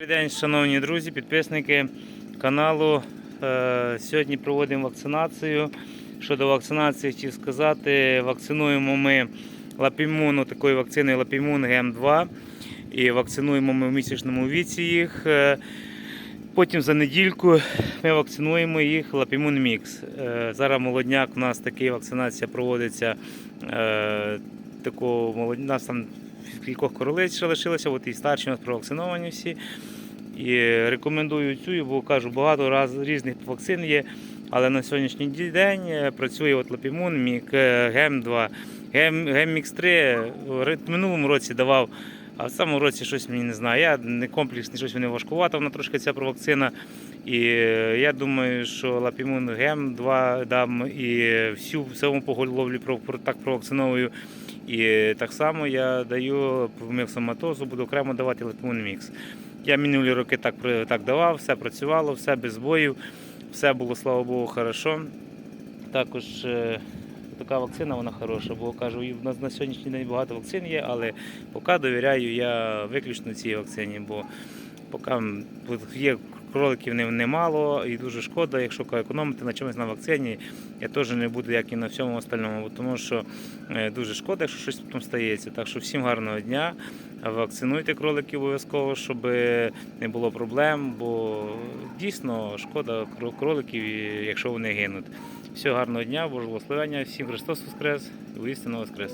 Добрий день, шановні друзі, підписники каналу. Е, Сьогодні проводимо вакцинацію. Щодо вакцинації, хотів сказати, вакцинуємо ми лапімуну, такою вакциною Лапімун ГМ2. І вакцинуємо ми в місячному віці їх. Е, Потім за недільку ми вакцинуємо їх Лапімун Мікс. Е, Зараз молодняк у нас така вакцинація проводиться. Такого. У нас там кількох королець ще лишилося, от і старші у нас провакциновані всі. І рекомендую цю, бо кажу, багато раз різних вакцин є. Але на сьогоднішній день е, працює от Лапімун, Мік, е, Гем-2, Гем, Геммікс 3 в минулому році давав, а в цьому році щось мені не знаю. Я не комплексний, щось мені важкувато, вона трошки ця провакцина. І е, я думаю, що Лапімун Гем-2 дам і всю всьому про, так провакциновую. І так само я даю міксоматозу, буду окремо давати Лапімун Мікс. Я минулі роки так, так давав, все працювало, все без збоїв, все було, слава Богу, хорошо. Також е, така вакцина вона хороша, бо кажу, в нас на сьогоднішній день багато вакцин є, але поки довіряю я виключно цій вакцині, бо поки є кроликів не- немало і дуже шкода, якщо економити на чомусь на вакцині, я теж не буду, як і на всьому остальному, тому що е, дуже шкода, якщо щось потім стається. Так що всім гарного дня. Вакцинуйте кроликів обов'язково, щоб не було проблем, бо дійсно шкода кроликів, якщо вони гинуть. Всього гарного дня, Божого благословення, всім Христос Воскрес, і істинно Воскрес.